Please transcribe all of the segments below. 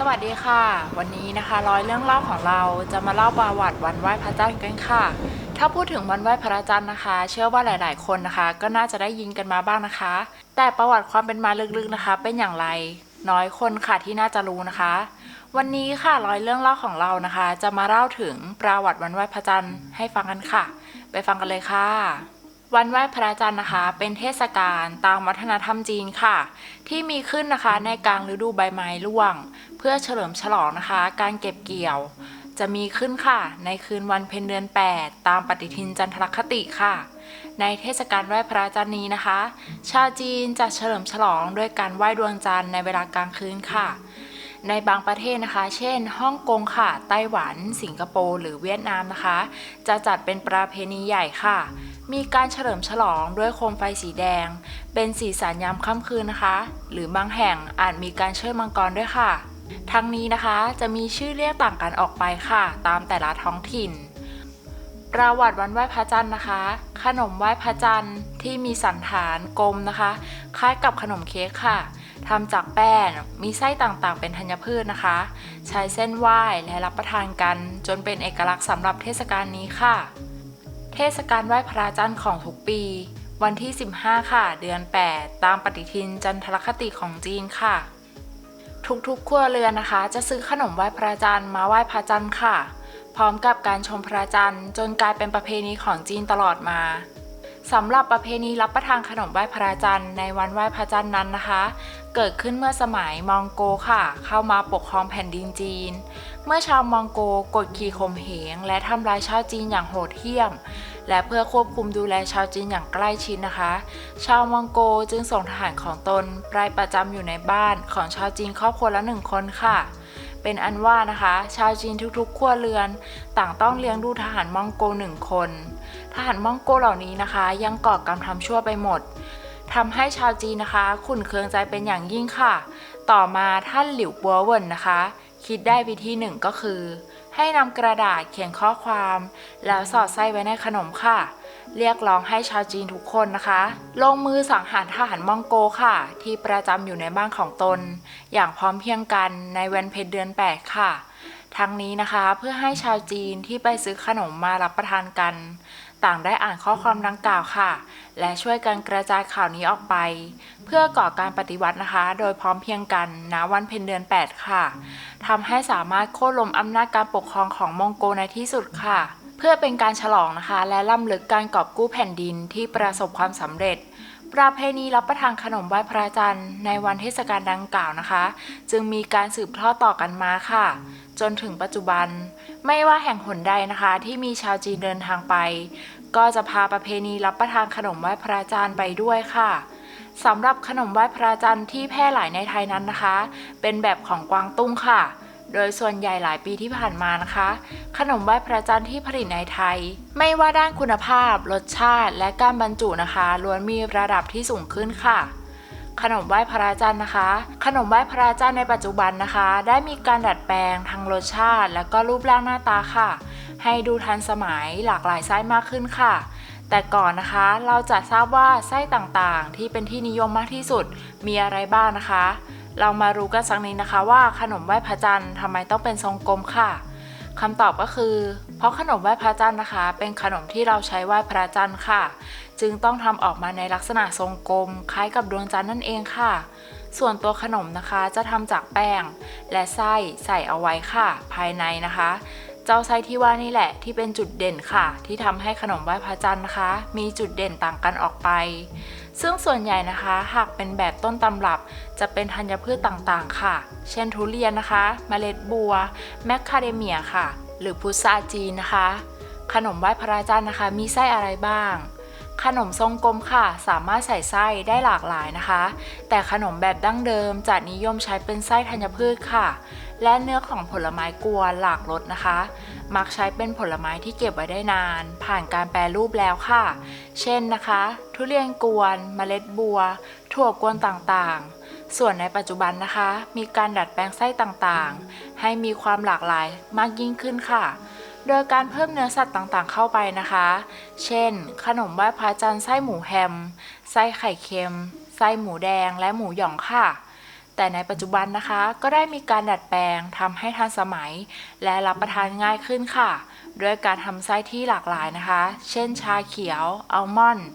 สวัสดีค่ะ วันนี้นะคะร้อยเรื่องเล่าของเราจะมาเล่าประวัติวันไหว้พระจันทร์กันค่ะ ถ้าพูดถึงวันไหว้พระจันทร์นะคะ เชื่อว่าหลาย ๆ คนนะคะ ก็น่าจะได้ยินกันมาบ้างนะคะ แต่ประวัติความเป็นมาลึก ๆ นะคะ เป็นอย่างไร น้อยคนค่ะที่น่าจะรู้นะคะ วันนี้ค่ะร้อยเรื่องเล่าของเรานะคะ จะมาเล่าถึงประวัติวันไหว้พระจันทร์ให้ฟังกันค่ะ ไปฟังกันเลยค่ะวันไหว้พระจันทร์นะคะ เป็นเทศกาลตามวัฒนธรรมจีนค่ะ ที่มีขึ้นนะคะในกลางฤดูใบไม้ร่วง เพื่อเฉลิมฉลองนะคะ การเก็บเกี่ยว จะมีขึ้นค่ะ ในคืนวันเพ็ญเดือน 8 ตามปฏิทินจันทรคติค่ะ ในเทศกาลไหว้พระจันทร์นี้นะคะ ชาวจีนจะเฉลิมฉลองด้วยการไหว้ดวงจันทร์ในเวลากลางคืนค่ะในบางประเทศนะคะ เช่น ฮ่องกงค่ะ ไต้หวัน สิงคโปร์ หรือเวียดนามนะคะ จะจัดเป็นประเพณีใหญ่ค่ะ มีการเฉลิมฉลองด้วยโคมไฟสีแดง เป็นสีสันยามค่ำคืนนะคะ หรือบางแห่งอาจมีการเชิดมังกรด้วยค่ะ ทั้งนี้นะคะจะมีชื่อเรียกต่างกันออกไปค่ะ ตามแต่ละท้องถิ่น ประวัติวันไหว้พระจันทร์นะคะ ขนมไหว้พระจันทร์ที่มีสันฐานกลมนะคะ คล้ายกับขนมเค้กค่ะทำจากแป้งมีไส้ต่างๆ เป็นธัญพืชนะคะ ใช้เส้นไหว้และรับประทานกัน จนเป็นเอกลักษณ์สำหรับเทศกาลนี้ค่ะ เทศกาลไหว้พระจันทร์ของทุกปี วันที่ 15 ค่ะ เดือน 8 ตามปฏิทินจันทรคติของจีนค่ะ ทุกๆครัวเรือนนะคะ จะซื้อขนมไหว้พระจันทร์มาไหว้พระจันทร์ค่ะ พร้อมกับการชมพระจันทร์จนกลายเป็นประเพณีของจีนตลอดมาสำหรับประเพณีรับประทานขนมไหว้พระจันทร์ในวันไหว้พระจันทร์นั้นนะคะ เกิดขึ้นเมื่อสมัยมองโกค่ะ เข้ามาปกครองแผ่นดินจีน เมื่อชาวมองโกกดขี่ข่มเหงและทำลายชาวจีนอย่างโหดเหี้ยม และเพื่อควบคุมดูแลชาวจีนอย่างใกล้ชิดนะคะ ชาวมองโกจึงส่งทหารของตนไปประจำอยู่ในบ้านของชาวจีนครอบครัวละหนึ่งคนค่ะ เป็นอันว่านะคะ ชาวจีนทุกๆครัวเรือน ต่างต้องเลี้ยงดูทหารมองโกหนึ่งคน ทหารมองโกเหล่านี้นะคะ ยังก่อกรรมทำชั่วไปหมดทำให้ชาวจีนนะคะ ขุ่นเคืองใจเป็นอย่างยิ่งค่ะ ต่อมาท่านหลิวปัวเวินนะคะ คิดได้วิธีหนึ่งก็คือ ให้นำกระดาษเขียนข้อความ แล้วสอดไส้ไว้ในขนมค่ะ เรียกร้องให้ชาวจีนทุกคนนะคะ ลงมือสังหารทหารมองโกค่ะ ที่ประจำอยู่ในบ้านของตน อย่างพร้อมเพรียงกันในวันเพ็ญเดือน 8 ค่ะ ทั้งนี้นะคะเพื่อให้ชาวจีนที่ไปซื้อขนมมารับประทานกัน ต่างได้อ่านข้อความดังกล่าวค่ะ และช่วยกันกระจายข่าวนี้ออกไป เพื่อก่อการปฏิวัตินะคะ โดยพร้อมเพียงกันณวันเพ็ญเดือน 8 ค่ะทำให้สามารถโค่นล้มอำนาจการปกครองของมองโกในที่สุดค่ะ เพื่อเป็นการฉลองนะคะ และล่ำลึกการกอบกู้แผ่นดินที่ประสบความสำเร็จประเพณีรับประทานขนมไหว้พระจันทร์ในวันเทศกาลดังกล่าวนะคะ จึงมีการสืบทอดต่อกันมาค่ะ จนถึงปัจจุบัน ไม่ว่าแห่งหนใดนะคะที่มีชาวจีนเดินทางไป ก็จะพาประเพณีรับประทานขนมไหว้พระจันทร์ไปด้วยค่ะสำหรับขนมไหว้พระจันทร์ที่แพร่หลายในไทยนั้นนะคะ เป็นแบบของกวางตุ้งค่ะ โดยส่วนใหญ่หลายปีที่ผ่านมานะคะ ขนมไหว้พระจันทร์ที่ผลิตในไทย ไม่ว่าด้านคุณภาพ รสชาติ และการบรรจุนะคะล้วนมีระดับที่สูงขึ้นค่ะ ขนมไหว้พระจันทร์นะคะ ขนมไหว้พระจันทร์ในปัจจุบันนะคะ ได้มีการดัดแปลงทั้งรสชาติ และก็รูปร่างหน้าตาค่ะ ให้ดูทันสมัยหลากหลายไส้มากขึ้นค่ะ แต่ก่อนนะคะเราจะทราบว่าไส้ต่างๆ ที่เป็นที่นิยมมากที่สุดมีอะไรบ้างนะคะ เรามารู้กันสักนิดนะคะว่าขนมไหว้พระจันทร์ทำไมต้องเป็นทรงกลมค่ะคำตอบก็คือ เพราะขนมไหว้พระจันทร์นะคะ เป็นขนมที่เราใช้ไหว้พระจันทร์ค่ะ จึงต้องทำออกมาในลักษณะทรงกลม คล้ายกับดวงจันทร์นั่นเองค่ะ ส่วนตัวขนมนะคะจะทำจากแป้ง และไส้ใส่เอาไว้ค่ะ ภายในนะคะ เจ้าไส้ที่ว่านี่แหละที่เป็นจุดเด่นค่ะ ที่ทำให้ขนมไหว้พระจันทร์นะคะ มีจุดเด่นต่างกันออกไป ซึ่งส่วนใหญ่นะคะ หากเป็นแบบต้นตำรับ จะเป็นธัญพืชต่างๆ ค่ะ เช่นทุเรียนนะคะเมล็ดบัว แมคคาเดเมียค่ะ หรือพุทราจีนนะคะ ขนมไหว้พระจันทร์นะคะ มีไส้อะไรบ้าง ขนมทรงกลมค่ะ สามารถใส่ไส้ได้หลากหลายนะคะ แต่ขนมแบบดั้งเดิมจะนิยมใช้เป็นไส้ธัญพืชค่ะ และเนื้อของผลไม้กวนหลากรสนะคะ มักใช้เป็นผลไม้ที่เก็บไว้ได้นาน ผ่านการแปรรูปแล้วค่ะ เช่นนะคะ ทุเรียนกวนเมล็ดบัว ถั่วกวนต่างๆส่วนในปัจจุบันนะคะ มีการดัดแปลงไส้ต่างๆ ให้มีความหลากหลายมากยิ่งขึ้นค่ะ โดยการเพิ่มเนื้อสัตว์ต่างๆ เข้าไปนะคะ เช่น ขนมไหว้พระจันทร์ไส้หมูแฮม ไส้ไข่เค็ม ไส้หมูแดงและหมูหยองค่ะ แต่ในปัจจุบันนะคะก็ได้มีการดัดแปลงทำให้ทันสมัย และรับประทานง่ายขึ้นค่ะ ด้วยการทำไส้ที่หลากหลายนะคะ เช่นชาเขียวอัลมอนด์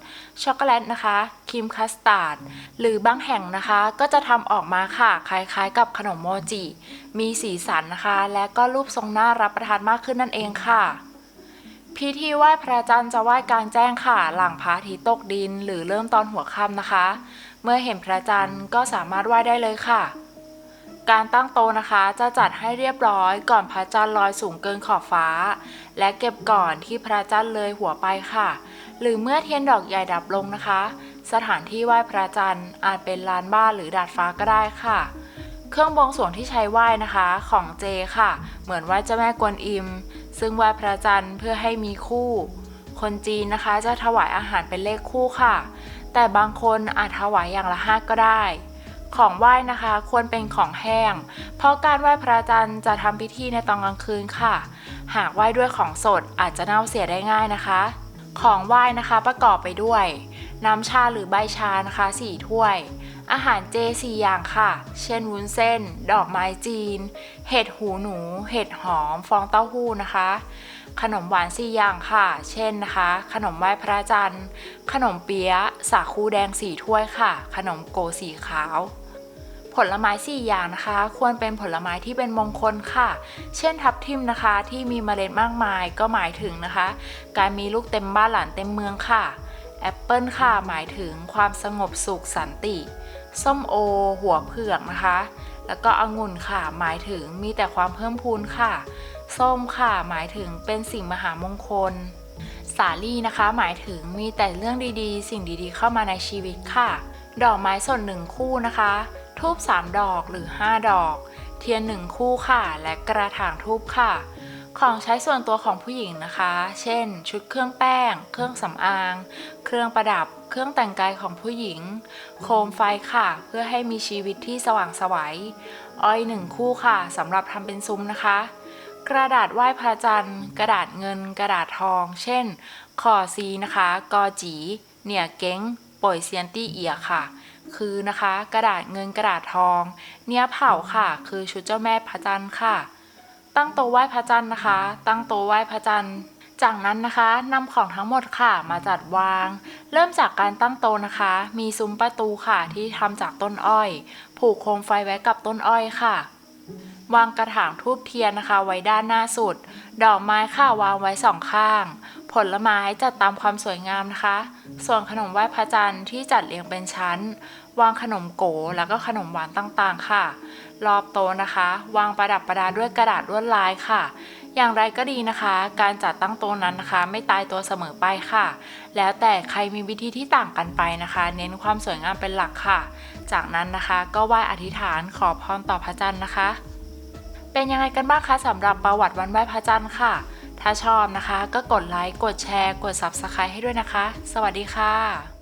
ช็อกโกแลตนะคะครีมคัสตาร์ดหรือบางแห่งนะคะก็จะทำออกมาค่ะ คล้ายๆ กับขนมโมจิ มีสีสันนะคะ และก็รูปทรงน่ารับประทานมากขึ้นนั่นเองค่ะพิธีไหว้พระจันทร์จะไหว้กลางแจ้งค่ะ หลังพระอาทิตย์ตกดิน หรือเริ่มตอนหัวค่ำนะคะ เมื่อเห็นพระจันทร์ก็สามารถไหว้ได้เลยค่ะ การตั้งโต๊ะนะคะจะจัดให้เรียบร้อยก่อนพระจันทร์ลอยสูงเกินขอบฟ้า และเก็บก่อนที่พระจันทร์เลยหัวไปค่ะ หรือเมื่อเทียนดอกใหญ่ดับลงนะคะ สถานที่ไหว้พระจันทร์อาจเป็นลานบ้านหรือดาดฟ้าก็ได้ค่ะ เครื่องบวงสรวงที่ใช้ไหว้นะคะของเจค่ะ เหมือนไหว้เจ้าแม่กวนอิม ซึ่งไหว้พระจันทร์เพื่อให้มีคู่ คนจีนนะคะจะถวายอาหารเป็นเลขคู่ค่ะ แต่บางคนอาจถวายอย่างละห้าก็ได้ ของไหว้นะคะควรเป็นของแห้ง เพราะการไหว้พระจันทร์จะทำพิธีในตอนกลางคืนค่ะ หากไหว้ด้วยของสดอาจจะเน่าเสียได้ง่ายนะคะ ของไหว้นะคะประกอบไปด้วย น้ำชาหรือใบชานะคะ4ถ้วย อาหารเจ4อย่างค่ะ เช่นวุ้นเส้น ดอกไม้จีน เห็ดหูหนู เห็ดหอม ฟองเต้าหู้นะคะ ขนมหวาน4อย่างค่ะ เช่นนะคะ ขนมไหว้พระจันทร์ ขนมเปี๊ยะ สาคูแดง4ถ้วยค่ะ ขนมโกสีขาว ผลไม้4อย่างนะคะ ควรเป็นผลไม้ที่เป็นมงคลค่ะ เช่นทับทิมนะคะ ที่มีเมล็ดมากมายก็หมายถึงนะคะ การมีลูกเต็มบ้านหลานเต็มเมืองค่ะ แอปเปิลค่ะหมายถึงความสงบสุขสันติ ส้มโอ หัวเผือกนะคะ แล้วก็องุ่นค่ะหมายถึงมีแต่ความเพิ่มพูนค่ะ ส้มค่ะหมายถึงเป็นสิ่งมหามงคล สาลี่นะคะ หมายถึงมีแต่เรื่องดีๆ สิ่งดีๆ เข้ามาในชีวิตค่ะ ดอกไม้สดหนึ่งคู่นะคะทูบ3ดอกหรือ 5 ดอก เทียนหนึ่งคู่ค่ะ และกระถางทูบค่ะ ของใช้ส่วนตัวของผู้หญิงนะคะ เช่น ชุดเครื่องแป้ง เครื่องสำอาง เครื่องประดับ เครื่องแต่งกายของผู้หญิง โคมไฟค่ะ เพื่อให้มีชีวิตที่สว่างสวัย อ้อยหนึ่งคู่ค่ะสำหรับทำเป็นซุ้มนะคะ กระดาษไหว้พระจันทร์ กระดาษเงิน กระดาษทอง เช่นคอซีนะคะ กอจี เหนี่ยเก้งป่อยเซียนตี้เอียค่ะ คือนะคะ กระดาษเงินกระดาษทอง เนี้ยเผาค่ะ คือชุดเจ้าแม่พระจันทร์ค่ะ ตั้งโต๊ะไหว้พระจันทร์นะคะ ตั้งโต๊ะไหว้พระจันทร์ จากนั้นนะคะนำของทั้งหมดค่ะมาจัดวาง เริ่มจากการตั้งโต๊ะนะคะ มีซุ้มประตูค่ะที่ทำจากต้นอ้อย ผูกโคมไฟไว้กับต้นอ้อยค่ะวางกระถางทูบเทียนนะคะ ไว้ด้านหน้าสุด ดอกไม้ค่ะวางไว้สองข้าง ผลไม้จัดตามความสวยงามนะคะ ส่วนขนมไหว้พระจันทร์ที่จัดเรียงเป็นชั้น วางขนมโกแล้วก็ขนมหวานต่างๆ ค่ะ รอบโต๊ะนะคะ วางประดับประดาด้วยกระดาษลวดลายค่ะ อย่างไรก็ดีนะคะ การจัดตั้งโต๊ะนั้นนะคะ ไม่ตายตัวเสมอไปค่ะ แล้วแต่ใครมีวิธีที่ต่างกันไปนะคะ เน้นความสวยงามเป็นหลักค่ะ จากนั้นนะคะก็ไหว้อธิษฐานขอพรต่อพระจันทร์นะคะ เป็นยังไงกันบ้างคะสำหรับประวัติวันไหว้พระจันทร์ค่ะ ถ้าชอบนะคะ ก็กดไลค์ กดแชร์ กด Subscribe ให้ด้วยนะคะ สวัสดีค่ะ